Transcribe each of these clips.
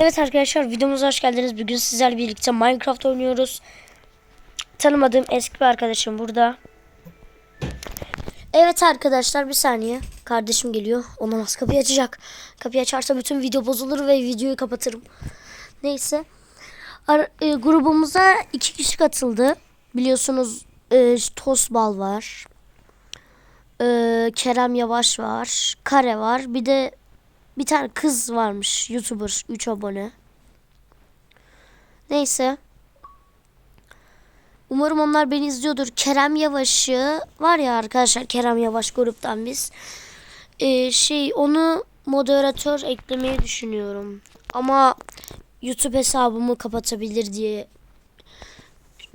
Evet arkadaşlar videomuza hoş geldiniz. Bugün sizlerle birlikte Minecraft oynuyoruz. Tanımadığım eski bir arkadaşım burada. Evet arkadaşlar bir saniye. Kardeşim geliyor. Olamaz kapıyı açacak. Kapıyı açarsa bütün video bozulur ve videoyu kapatırım. Neyse. Ar- e, grubumuza iki kişi katıldı. Biliyorsunuz e, Tosbal var. E, Kerem Yavaş var. Kare var. Bir de bir tane kız varmış YouTuber 3 abone. Neyse. Umarım onlar beni izliyordur. Kerem Yavaş'ı var ya arkadaşlar Kerem Yavaş gruptan biz. Ee, şey onu moderatör eklemeyi düşünüyorum. Ama YouTube hesabımı kapatabilir diye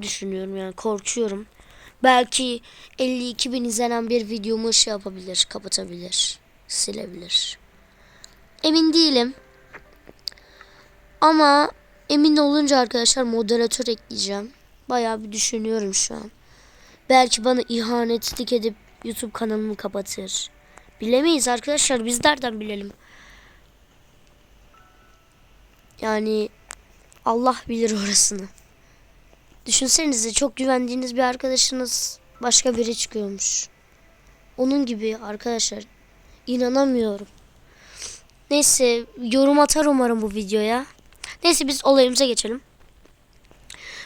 düşünüyorum yani korkuyorum. Belki 52 bin izlenen bir videomu şey yapabilir, kapatabilir, silebilir. Emin değilim. Ama emin olunca arkadaşlar moderatör ekleyeceğim. Bayağı bir düşünüyorum şu an. Belki bana ihanetlik edip YouTube kanalımı kapatır. Bilemeyiz arkadaşlar. Biz nereden bilelim? Yani Allah bilir orasını. Düşünsenize çok güvendiğiniz bir arkadaşınız başka biri çıkıyormuş. Onun gibi arkadaşlar. İnanamıyorum. Neyse yorum atar umarım bu videoya. Neyse biz olayımıza geçelim.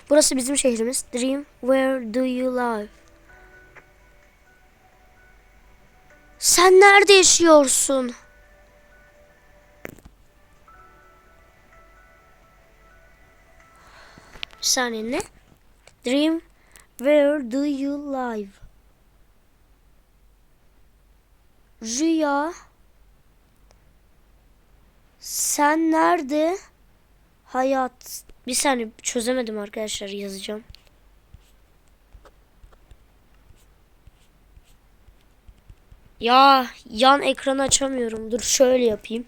Burası bizim şehrimiz. Dream, where do you live? Sen nerede yaşıyorsun? Bir saniye ne? Dream, where do you live? Rüya. Sen nerede? Hayat. Bir saniye çözemedim arkadaşlar yazacağım. Ya yan ekranı açamıyorum. Dur şöyle yapayım.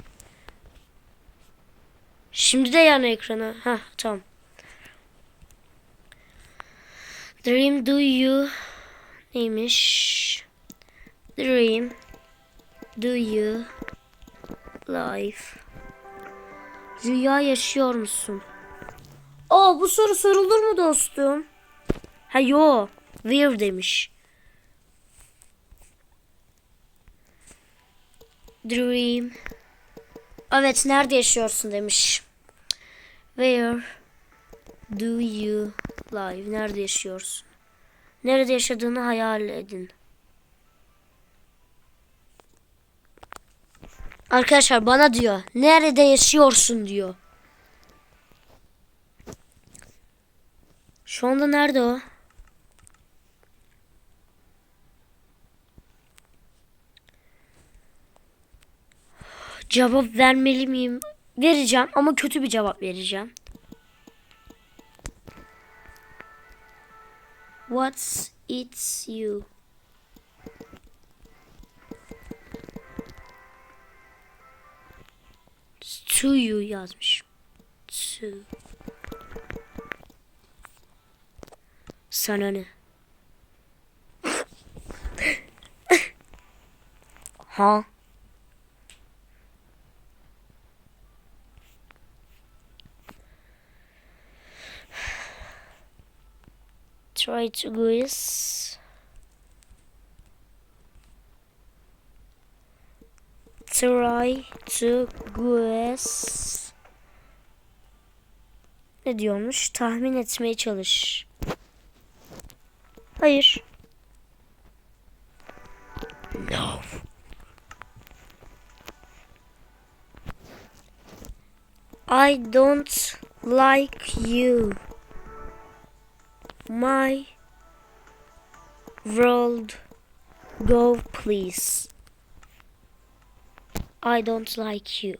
Şimdi de yan ekranı. Ha tamam. Dream do you neymiş? Dream do you life Rüya yaşıyor musun? Aa bu soru sorulur mu dostum? Ha yo. Where demiş. Dream. Evet nerede yaşıyorsun demiş. Where do you live? Nerede yaşıyorsun? Nerede yaşadığını hayal edin. Arkadaşlar bana diyor. Nerede yaşıyorsun diyor. Şu anda nerede o? Cevap vermeli miyim? Vereceğim ama kötü bir cevap vereceğim. What's it's you? You yazmış. To. Sana ne? ha? Try to guess. Try to guess. Ne diyormuş? Tahmin etmeye çalış. Hayır. No. I don't like you. My world go please. I don't like you.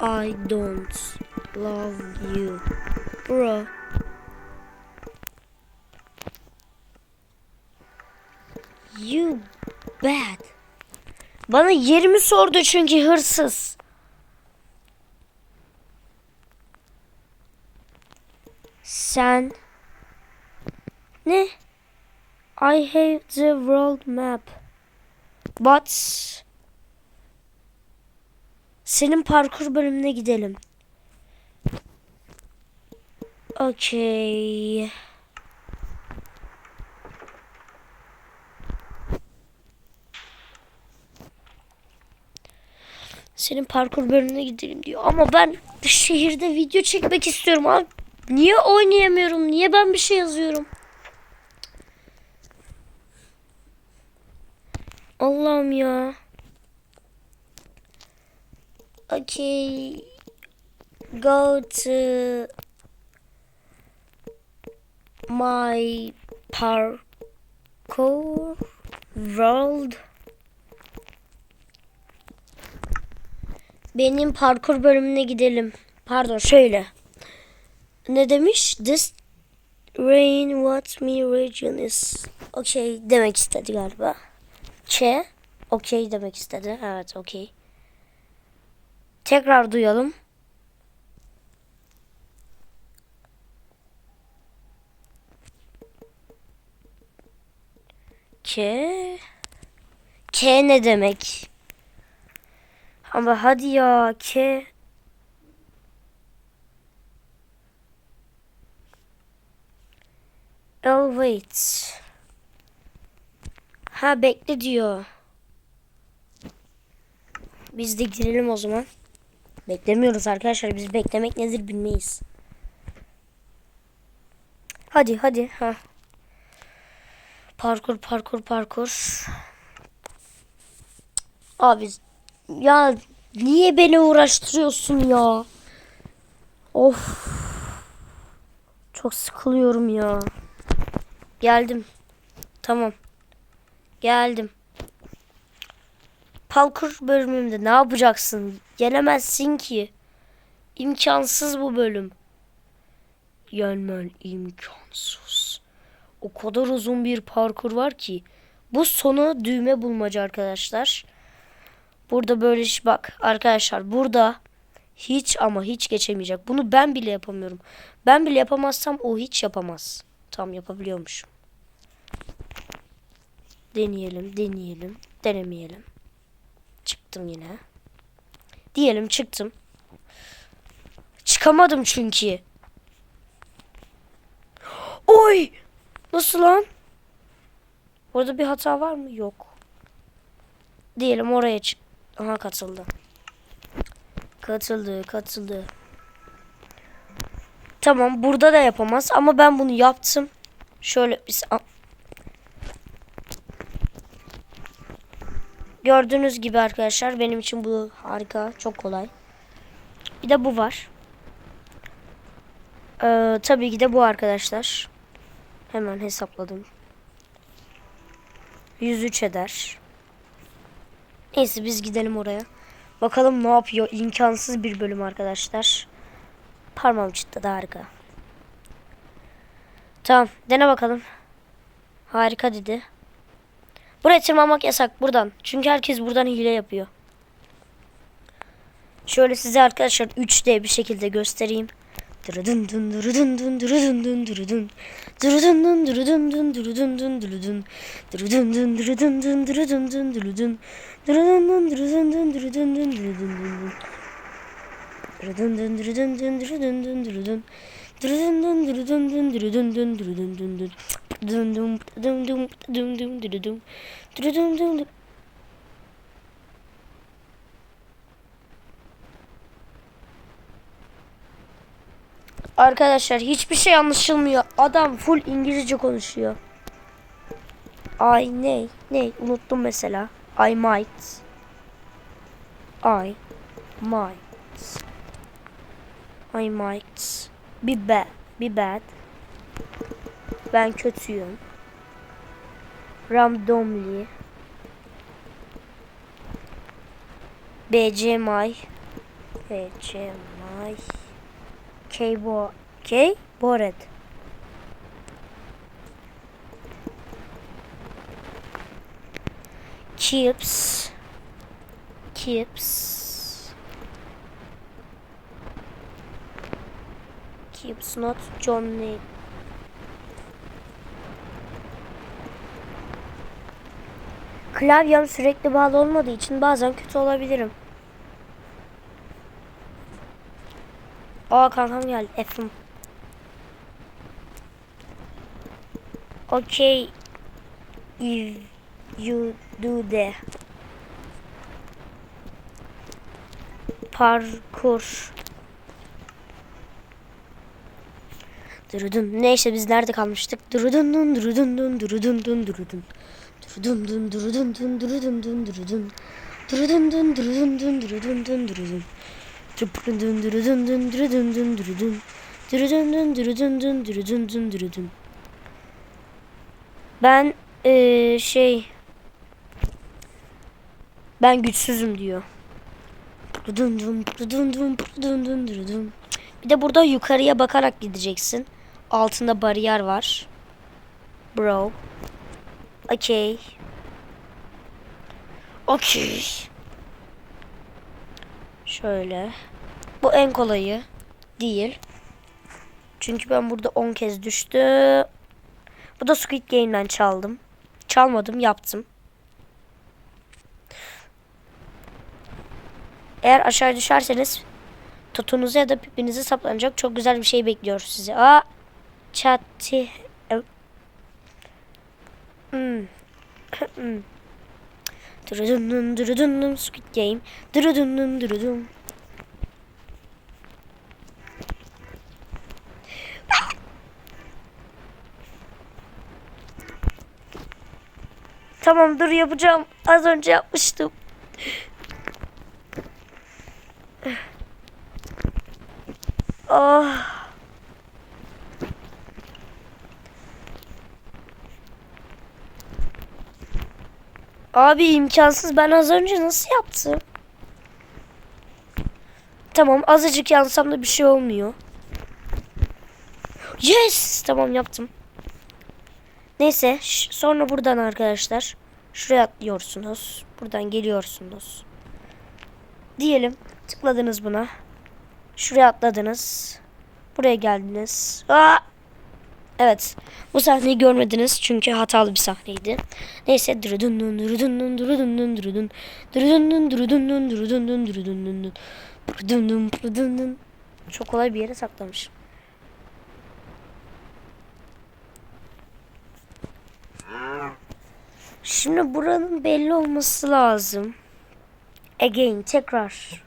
I don't love you. Bro. You bad. Bana yerimi sordu çünkü hırsız. Sen ne? I have the world map. But Senin parkur bölümüne gidelim. Okey. Senin parkur bölümüne gidelim diyor. Ama ben şehirde video çekmek istiyorum abi. Niye oynayamıyorum? Niye ben bir şey yazıyorum? Allah'ım ya. Okay. Go to my parkour world. Benim parkur bölümüne gidelim. Pardon şöyle. Ne demiş? This rain what me region is. Okay demek istedi galiba. Ç. Okey demek istedi. Evet okey. Tekrar duyalım. K. K ne demek? Ama hadi ya K. Wait. Ha bekle diyor. Biz de girelim o zaman. Beklemiyoruz arkadaşlar. Biz beklemek nedir bilmeyiz. Hadi hadi ha. Parkur parkur parkur. Abi ya niye beni uğraştırıyorsun ya? Of. Çok sıkılıyorum ya. Geldim. Tamam. Geldim. Parkur bölümümde ne yapacaksın? Gelemezsin ki. İmkansız bu bölüm. Gelmen imkansız. O kadar uzun bir parkur var ki. Bu sonu düğme bulmaca arkadaşlar. Burada böyle ş- bak arkadaşlar burada hiç ama hiç geçemeyecek. Bunu ben bile yapamıyorum. Ben bile yapamazsam o hiç yapamaz. Tam yapabiliyormuşum. Deneyelim, deneyelim, denemeyelim. Çıktım yine. Diyelim çıktım. Çıkamadım çünkü. Oy! Nasıl lan? Orada bir hata var mı? Yok. Diyelim oraya çık. Aha katıldı. Katıldı, katıldı. Tamam burada da yapamaz ama ben bunu yaptım. Şöyle bir Gördüğünüz gibi arkadaşlar benim için bu harika, çok kolay. Bir de bu var. Ee, tabii ki de bu arkadaşlar. Hemen hesapladım. 103 eder. Neyse biz gidelim oraya. Bakalım ne yapıyor. İmkansız bir bölüm arkadaşlar. Parmağım çıtladı harika. Tamam dene bakalım. Harika dedi. Buraya tırmanmak yasak buradan. Çünkü herkes buradan hile yapıyor. Şöyle size arkadaşlar 3D bir şekilde göstereyim. Dırıdın dın dırıdın dın dırıdın dın dırıdın. Dırıdın dın dırıdın dın dırıdın dın dırıdın. Dırıdın dın dırıdın dın dırıdın dın dırıdın. Dırıdın dın dırıdın dın dırıdın dın dırıdın dın dın. Dırıdın dın dırıdın dın dırıdın dın dırıdın. Arkadaşlar hiçbir şey anlaşılmıyor. Adam full İngilizce konuşuyor. I ne? Ne? Unuttum mesela. I might. I might. I might. Be bad. Be bad. Ben kötüyüm. Randomly. BCMI. BCMI. K-Bo K Bored. Keeps keeps not Johnny Klavyem sürekli bağlı olmadığı için bazen kötü olabilirim. Aa kankam geldi. F'im. Okay. If you do the parkur. Durudun. Neyse biz nerede kalmıştık? Durudun dun durudun dun durudun dun durudun. Durudun dun durudun dun durudun dun durudun. Durudun dun durudun dun durudun dun durudun. Durudun dun durudun dun durudun dun durudun. Durudun dun durudun dun durudun dun durudun. Ben eee şey ben güçsüzüm diyor. Bir de burada yukarıya bakarak gideceksin. Altında bariyer var. Bro. Okay. Okay. Şöyle. Bu en kolayı değil. Çünkü ben burada 10 kez düştü. Bu da Squid Game'den çaldım. Çalmadım, yaptım. Eğer aşağı düşerseniz tutunuza ya da pipinize saplanacak çok güzel bir şey bekliyor sizi. Aa! Çati. Hmm. Hmm. Durudun dun Squid Game. Durudun dun durudun. Tamam dur yapacağım. Az önce yapmıştım. Ah. Abi imkansız. Ben az önce nasıl yaptım? Tamam azıcık yansam da bir şey olmuyor. Yes! Tamam yaptım. Neyse sonra buradan arkadaşlar şuraya atlıyorsunuz. Buradan geliyorsunuz. Diyelim tıkladınız buna. Şuraya atladınız. Buraya geldiniz. Aa! Evet. Bu sahneyi görmediniz çünkü hatalı bir sahneydi. Neyse. Durudun dun durudun dun durudun dun durudun. Durudun dun durudun dun durudun dun durudun dun dun. Durudun dun durudun dun. Çok kolay bir yere saklamış. Şimdi buranın belli olması lazım. Again tekrar.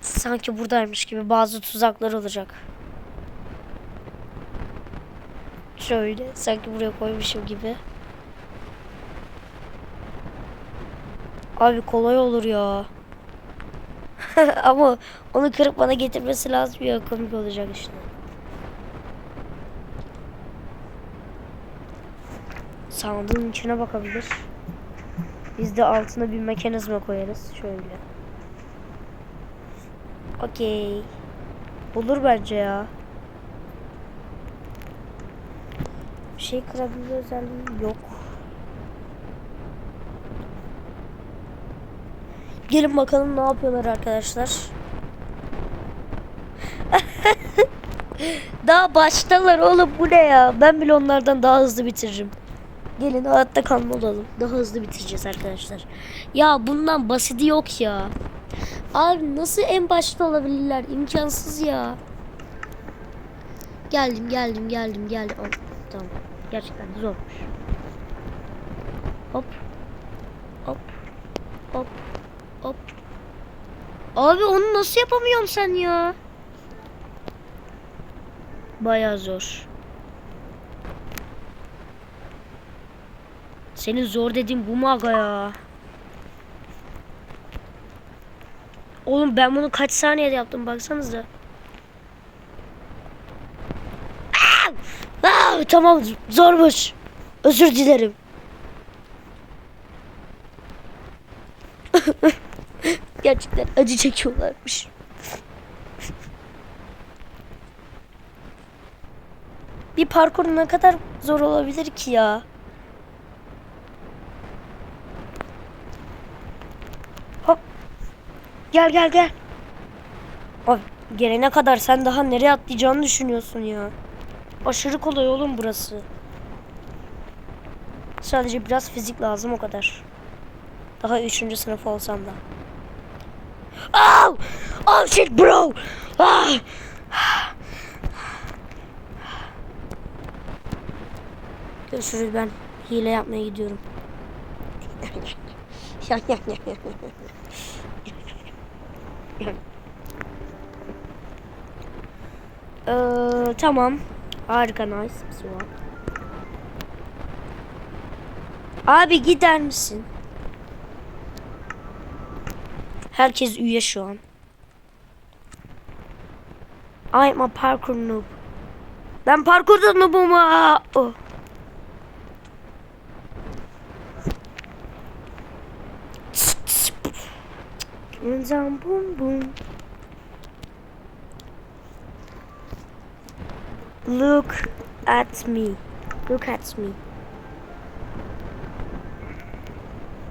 Sanki buradaymış gibi bazı tuzaklar olacak. Şöyle sanki buraya koymuşum gibi. Abi kolay olur ya. Ama onu kırıp bana getirmesi lazım ya komik olacak işte. Sandığın içine bakabilir. Biz de altına bir mekanizma koyarız. Şöyle. Okey. Olur bence ya. Bir şey kırabilme özelliği yok. Gelin bakalım ne yapıyorlar arkadaşlar. daha baştalar oğlum bu ne ya? Ben bile onlardan daha hızlı bitiririm. Gelin hayatta kalma olalım. Daha hızlı bitireceğiz arkadaşlar. Ya bundan basiti yok ya. Abi nasıl en başta olabilirler? İmkansız ya. Geldim geldim geldim geldim. Tamam. Gerçekten zormuş. Hop. Hop. Hop. Hop. Abi onu nasıl yapamıyorum sen ya? Baya zor. Senin zor dediğin bu mu aga ya? Oğlum ben bunu kaç saniyede yaptım baksanıza. Aa! Aa, tamam zormuş. Özür dilerim. Gerçekten acı çekiyorlarmış. Bir parkur ne kadar zor olabilir ki ya? Hop. Gel gel gel. Abi gelene kadar sen daha nereye atlayacağını düşünüyorsun ya. Aşırı kolay oğlum burası. Sadece biraz fizik lazım o kadar. Daha üçüncü sınıf olsam da. Au! Oh shit bro. Ah. Görüşürüz ben hile yapmaya gidiyorum. Ee, tamam. Harika nice. Güzel. Abi gider misin? Herkes üye şu an. I'm a parkour noob. Ben parkurda noobum. aa! Oh. Zam bum bum. Look at me. Look at me.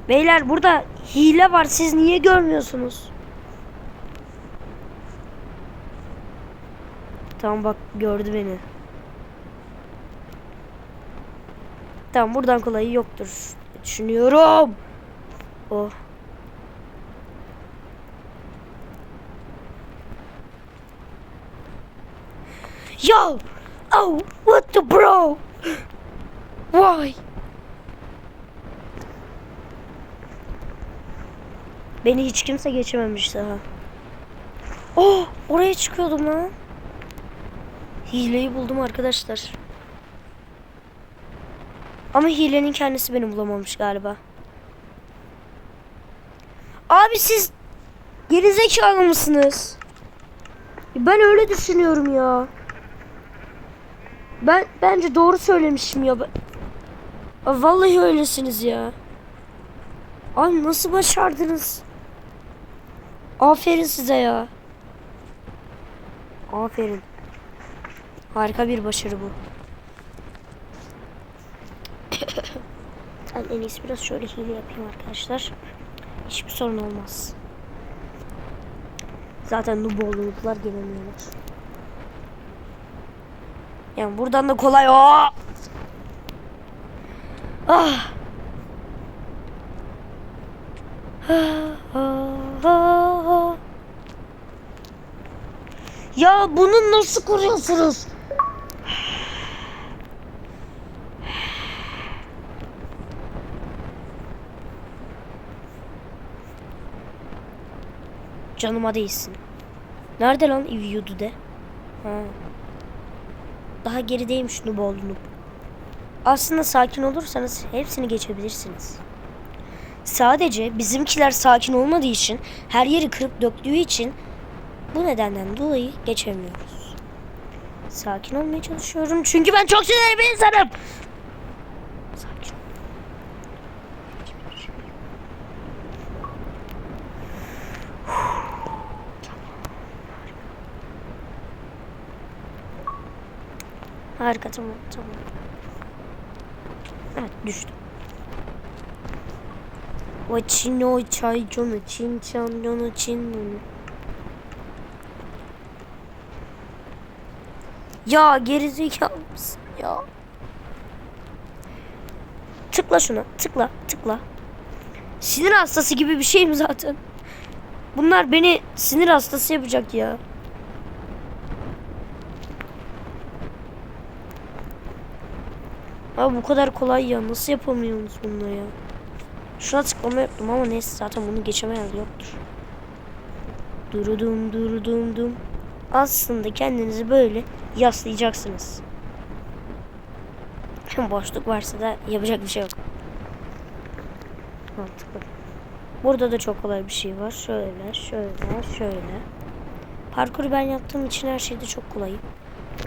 Beyler burada hile var. Siz niye görmüyorsunuz? Tamam bak gördü beni. Tamam buradan kolayı yoktur. Düşünüyorum. Oh. Yo! What the bro? Why? Beni hiç kimse geçememiş daha. Oh, oraya çıkıyordum lan. Hileyi buldum arkadaşlar. Ama hilenin kendisi beni bulamamış galiba. Abi siz gerizekalı mısınız? Ben öyle düşünüyorum ya. Ben bence doğru söylemişim ya. Vallahi öylesiniz ya. Ay nasıl başardınız? Aferin size ya. Aferin. Harika bir başarı bu. ben en iyisi biraz şöyle hile yapayım arkadaşlar. Hiçbir sorun olmaz. Zaten noob olduklar gelemiyorlar. Yani buradan da kolay. Aa! Ah! Ya bunu nasıl kuruyorsunuz? Canıma değsin. Nerede lan Iviyudu de? Ha. Daha gerideymiş noob oldu noob. Aslında sakin olursanız hepsini geçebilirsiniz. Sadece bizimkiler sakin olmadığı için her yeri kırıp döktüğü için bu nedenden dolayı geçemiyoruz. Sakin olmaya çalışıyorum çünkü ben çok sinirli bir insanım. Sakin. Harika tamam tamam. Evet düştüm. O çino çay canı çin çan canı çin. Ya gerizekalı mısın ya? Tıkla şuna tıkla tıkla. Sinir hastası gibi bir şeyim zaten. Bunlar beni sinir hastası yapacak ya. Abi bu kadar kolay ya. Nasıl yapamıyorsunuz bunları ya? Şuna tıklama yaptım ama neyse zaten bunu geçemeyen yoktur. Durudum durudum dum. Aslında kendinizi böyle yaslayacaksınız. Boşluk varsa da yapacak bir şey yok. Mantıklı. Burada da çok kolay bir şey var. Şöyle, şöyle, şöyle. Parkuru ben yaptığım için her şeyde çok kolay.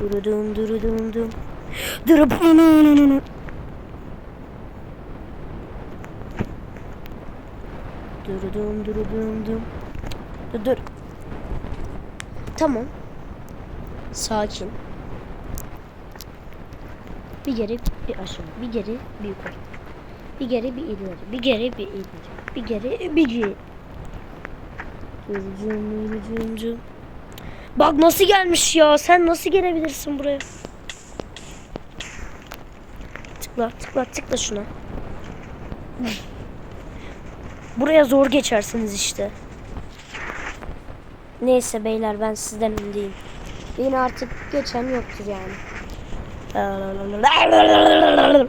Durudum durudum dum. Durup Durudum durudum dum. Dur dur. Tamam. Sakin. Bir geri bir aşağı. Bir geri bir yukarı. Bir geri bir ileri. Bir geri bir ileri. Bir geri bir geri. Durudum durudum dum. Bak nasıl gelmiş ya. Sen nasıl gelebilirsin buraya? Tıkla tıkla tıkla şuna. Buraya zor geçersiniz işte. Neyse beyler ben sizden öndeyim. Beni artık geçen yoktur yani.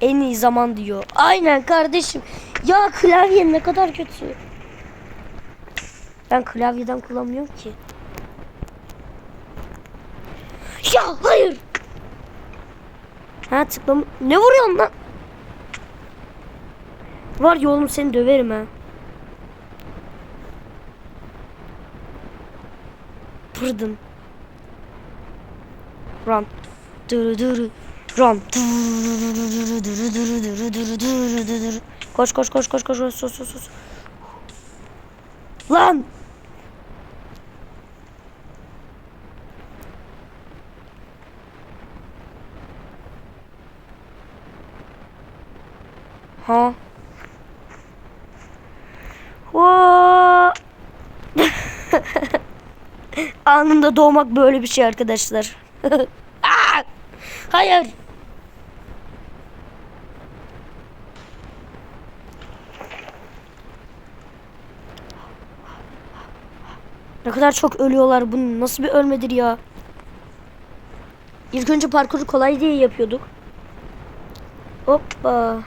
En iyi zaman diyor. Aynen kardeşim. Ya klavye ne kadar kötü. Ben klavyeden kullanmıyorum ki. Ya hayır. Ha tıklama. Ne vuruyorsun lan? Var ya oğlum seni döverim ha. Pırdım. Run. Duru duru. Run. Koş koş koş koş koş koş sus sus sus. Lan. Ha. Anında doğmak böyle bir şey arkadaşlar. Aa! Hayır. Ne kadar çok ölüyorlar. Bu nasıl bir ölmedir ya? İlk önce parkuru kolay diye yapıyorduk. Hoppa.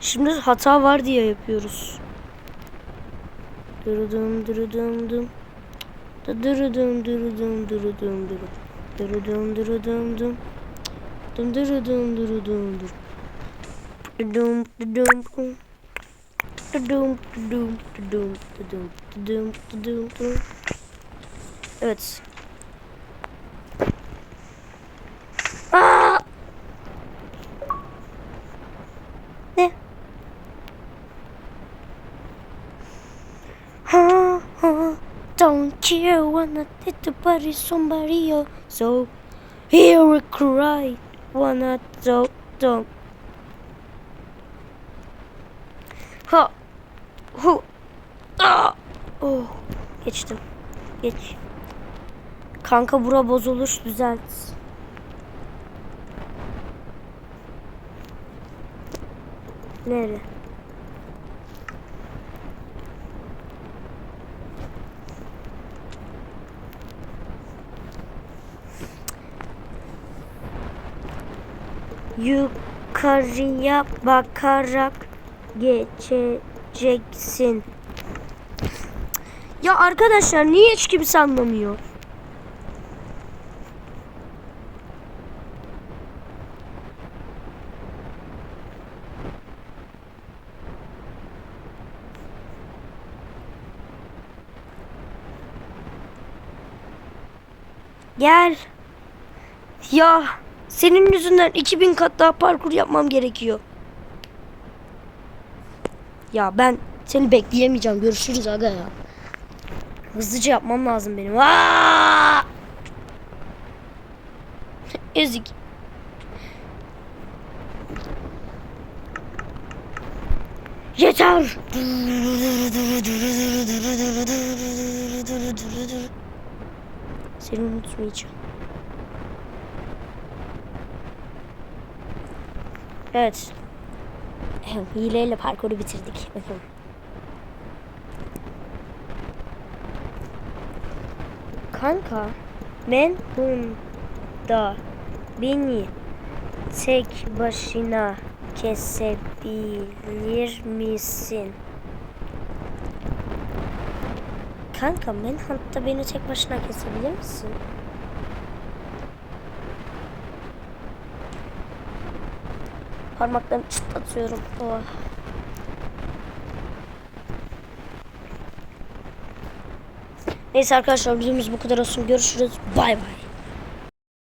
Şimdi hata var diye yapıyoruz. Durudum durudum dum. Dum durudum durudum dum. Dum dum dum. Dum dum dum dum dum dum dum. Evet. Aa! Ne? Ha ha. Care wanna hit the body somebody else. So here we cry wanna do do. Ha. Hu. Aa. Oh. Geçtim. Geç. Kanka bura bozulur düzelt. Nere? Yukarıya bakarak geçeceksin. Ya arkadaşlar niye hiç kimse anlamıyor? Gel. Ya senin yüzünden 2000 kat daha parkur yapmam gerekiyor. Ya ben seni bekleyemeyeceğim. Görüşürüz aga ya. Hızlıca yapmam lazım benim. Aa! Ezik. Yeter. Seni unutmayacağım. Evet. Hileyle parkuru bitirdik. Kanka ben bunda beni tek başına kesebilir misin? Kanka ben hatta beni tek başına kesebilir misin? Parmaklarımı çıtlatıyorum. Oh. Neyse arkadaşlar videomuz bu kadar olsun. Görüşürüz. Bay bay.